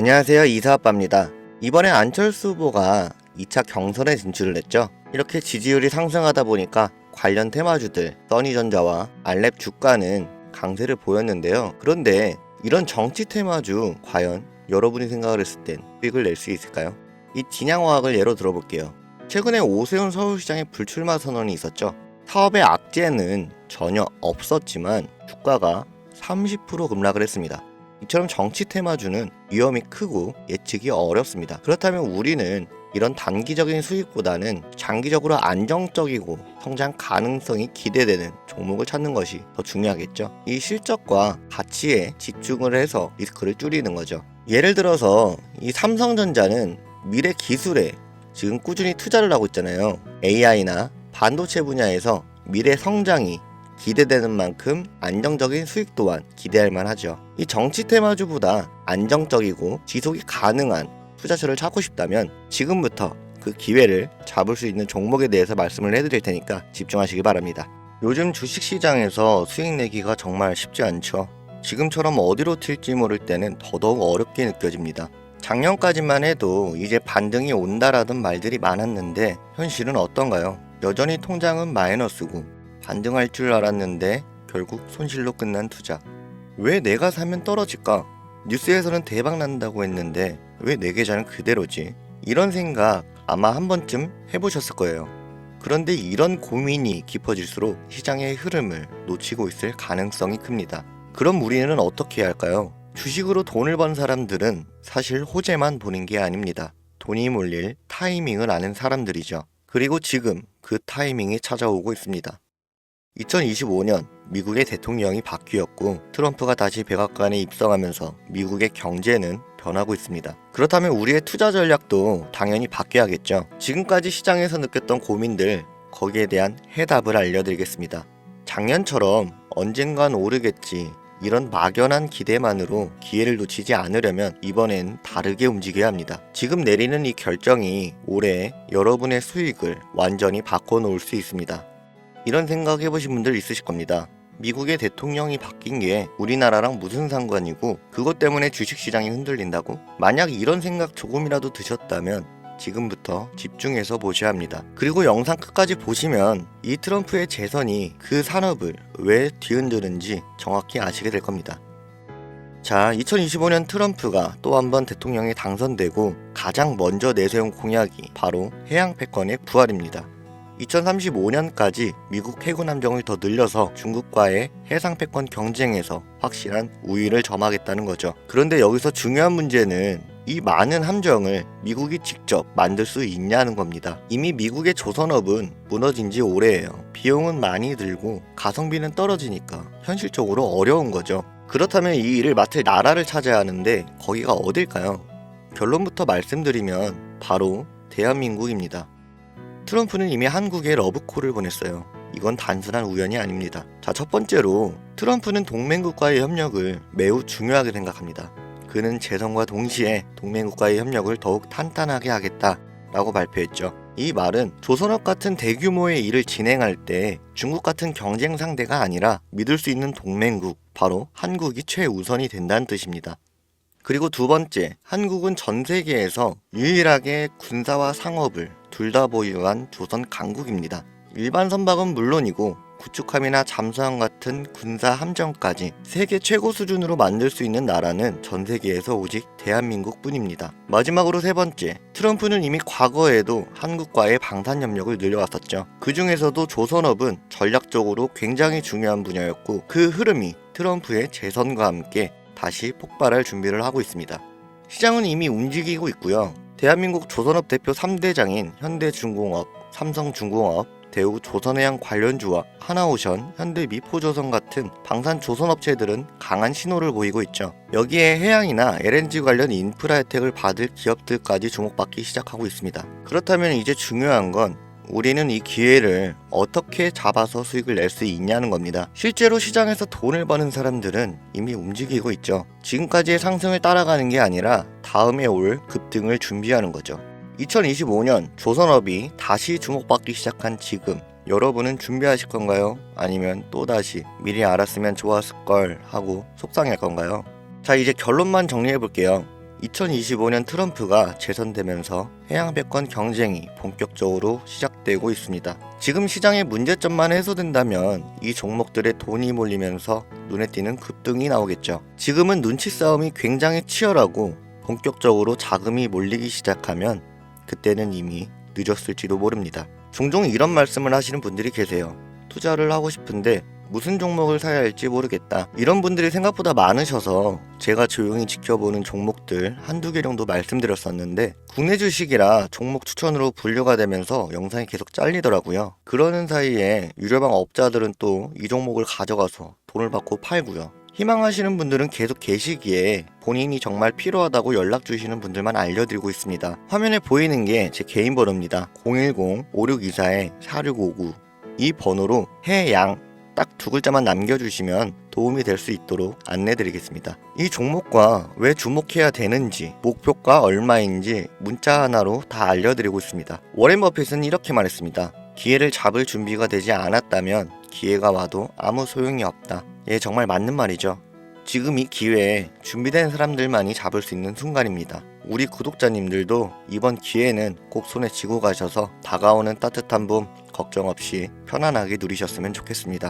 안녕하세요 이사아빠입니다. 이번에 안철수 후보가 2차 경선에 진출을 했죠. 이렇게 지지율이 상승하다 보니까 관련 테마주들 써니전자와 알랩 주가는 강세를 보였는데요. 그런데 이런 정치 테마주 과연 여러분이 생각을 했을 땐 수익을 낼 수 있을까요? 이 진양화학을 예로 들어볼게요. 최근에 오세훈 서울시장의 불출마 선언이 있었죠. 사업의 악재는 전혀 없었지만 주가가 30% 급락을 했습니다. 이처럼 정치 테마주는 위험이 크고 예측이 어렵습니다. 그렇다면 우리는 이런 단기적인 수익보다는 장기적으로 안정적이고 성장 가능성이 기대되는 종목을 찾는 것이 더 중요하겠죠. 이 실적과 가치에 집중을 해서 리스크를 줄이는 거죠. 예를 들어서 이 삼성전자는 미래 기술에 지금 꾸준히 투자를 하고 있잖아요. AI나 반도체 분야에서 미래 성장이 기대되는 만큼 안정적인 수익 또한 기대할 만하죠. 이 정치 테마주보다 안정적이고 지속이 가능한 투자처를 찾고 싶다면 지금부터 그 기회를 잡을 수 있는 종목에 대해서 말씀을 해드릴 테니까 집중하시기 바랍니다. 요즘 주식시장에서 수익 내기가 정말 쉽지 않죠. 지금처럼 어디로 튈지 모를 때는 더더욱 어렵게 느껴집니다. 작년까지만 해도 이제 반등이 온다라는 말들이 많았는데 현실은 어떤가요? 여전히 통장은 마이너스고 반등할 줄 알았는데 결국 손실로 끝난 투자. 왜 내가 사면 떨어질까? 뉴스에서는 대박 난다고 했는데 왜 내 계좌는 그대로지? 이런 생각 아마 한 번쯤 해보셨을 거예요. 그런데 이런 고민이 깊어질수록 시장의 흐름을 놓치고 있을 가능성이 큽니다. 그럼 우리는 어떻게 해야 할까요? 주식으로 돈을 번 사람들은 사실 호재만 보는 게 아닙니다. 돈이 몰릴 타이밍을 아는 사람들이죠. 그리고 지금 그 타이밍이 찾아오고 있습니다. 2025년 미국의 대통령이 바뀌었고 트럼프가 다시 백악관에 입성하면서 미국의 경제는 변하고 있습니다. 그렇다면 우리의 투자 전략도 당연히 바뀌어야겠죠. 지금까지 시장에서 느꼈던 고민들 거기에 대한 해답을 알려드리겠습니다. 작년처럼 언젠간 오르겠지 이런 막연한 기대만으로 기회를 놓치지 않으려면 이번엔 다르게 움직여야 합니다. 지금 내리는 이 결정이 올해 여러분의 수익을 완전히 바꿔놓을 수 있습니다. 이런 생각 해보신 분들 있으실 겁니다. 미국의 대통령이 바뀐 게 우리나라랑 무슨 상관이고 그것 때문에 주식시장이 흔들린다고? 만약 이런 생각 조금이라도 드셨다면 지금부터 집중해서 보셔야 합니다. 그리고 영상 끝까지 보시면 이 트럼프의 재선이 그 산업을 왜 뒤흔드는지 정확히 아시게 될 겁니다. 자, 2025년 트럼프가 또 한 번 대통령에 당선되고 가장 먼저 내세운 공약이 바로 해양 패권의 부활입니다. 2035년까지 미국 해군 함정을 더 늘려서 중국과의 해상 패권 경쟁에서 확실한 우위를 점하겠다는 거죠. 그런데 여기서 중요한 문제는 이 많은 함정을 미국이 직접 만들 수 있냐는 겁니다. 이미 미국의 조선업은 무너진 지 오래예요. 비용은 많이 들고 가성비는 떨어지니까 현실적으로 어려운 거죠. 그렇다면 이 일을 맡을 나라를 찾아야 하는데 거기가 어딜까요? 결론부터 말씀드리면 바로 대한민국입니다. 트럼프는 이미 한국에 러브콜을 보냈어요. 이건 단순한 우연이 아닙니다. 자, 첫 번째로 트럼프는 동맹국과의 협력을 매우 중요하게 생각합니다. 그는 재선과 동시에 동맹국과의 협력을 더욱 탄탄하게 하겠다라고 발표했죠. 이 말은 조선업 같은 대규모의 일을 진행할 때 중국 같은 경쟁 상대가 아니라 믿을 수 있는 동맹국, 바로 한국이 최우선이 된다는 뜻입니다. 그리고 두 번째, 한국은 전 세계에서 유일하게 군사와 상업을 둘 다 보유한 조선 강국입니다. 일반 선박은 물론이고 구축함이나 잠수함 같은 군사 함정까지 세계 최고 수준으로 만들 수 있는 나라는 전 세계에서 오직 대한민국 뿐입니다. 마지막으로 세 번째, 트럼프는 이미 과거에도 한국과의 방산 협력을 늘려왔었죠. 그 중에서도 조선업은 전략적으로 굉장히 중요한 분야였고 그 흐름이 트럼프의 재선과 함께 다시 폭발할 준비를 하고 있습니다. 시장은 이미 움직이고 있고요. 대한민국 조선업 대표 3대장인 현대중공업, 삼성중공업, 대우 조선해양 관련주와 하나오션, 현대미포조선 같은 방산 조선업체들은 강한 신호를 보이고 있죠. 여기에 해양이나 LNG 관련 인프라 혜택을 받을 기업들까지 주목받기 시작하고 있습니다. 그렇다면 이제 중요한 건 우리는 이 기회를 어떻게 잡아서 수익을 낼 수 있냐는 겁니다. 실제로 시장에서 돈을 버는 사람들은 이미 움직이고 있죠. 지금까지의 상승을 따라가는 게 아니라 다음에 올 급등을 준비하는 거죠. 2025년 조선업이 다시 주목받기 시작한 지금 여러분은 준비하실 건가요? 아니면 또다시 미리 알았으면 좋았을 걸 하고 속상할 건가요? 자 이제 결론만 정리해 볼게요. 2025년 트럼프가 재선되면서 해양배권 경쟁이 본격적으로 시작되고 있습니다. 지금 시장의 문제점만 해소된다면 이 종목들의 돈이 몰리면서 눈에 띄는 급등이 나오겠죠. 지금은 눈치 싸움이 굉장히 치열하고 본격적으로 자금이 몰리기 시작하면 그때는 이미 늦었을지도 모릅니다. 종종 이런 말씀을 하시는 분들이 계세요. 투자를 하고 싶은데 무슨 종목을 사야 할지 모르겠다. 이런 분들이 생각보다 많으셔서 제가 조용히 지켜보는 종목들 한두 개 정도 말씀드렸었는데 국내 주식이라 종목 추천으로 분류가 되면서 영상이 계속 잘리더라고요. 그러는 사이에 유료방 업자들은 또 이 종목을 가져가서 돈을 받고 팔고요. 희망하시는 분들은 계속 계시기에 본인이 정말 필요하다고 연락 주시는 분들만 알려드리고 있습니다. 화면에 보이는 게 제 개인 번호입니다. 010-5624-4659 이 번호로 해양 딱 두 글자만 남겨주시면 도움이 될 수 있도록 안내드리겠습니다. 이 종목과 왜 주목해야 되는지, 목표가 얼마인지 문자 하나로 다 알려드리고 있습니다. 워렌 버핏은 이렇게 말했습니다. 기회를 잡을 준비가 되지 않았다면 기회가 와도 아무 소용이 없다. 예, 정말 맞는 말이죠. 지금 이 기회에 준비된 사람들만이 잡을 수 있는 순간입니다. 우리 구독자님들도 이번 기회는 꼭 손에 쥐고 가셔서 다가오는 따뜻한 봄 걱정 없이 편안하게 누리셨으면 좋겠습니다.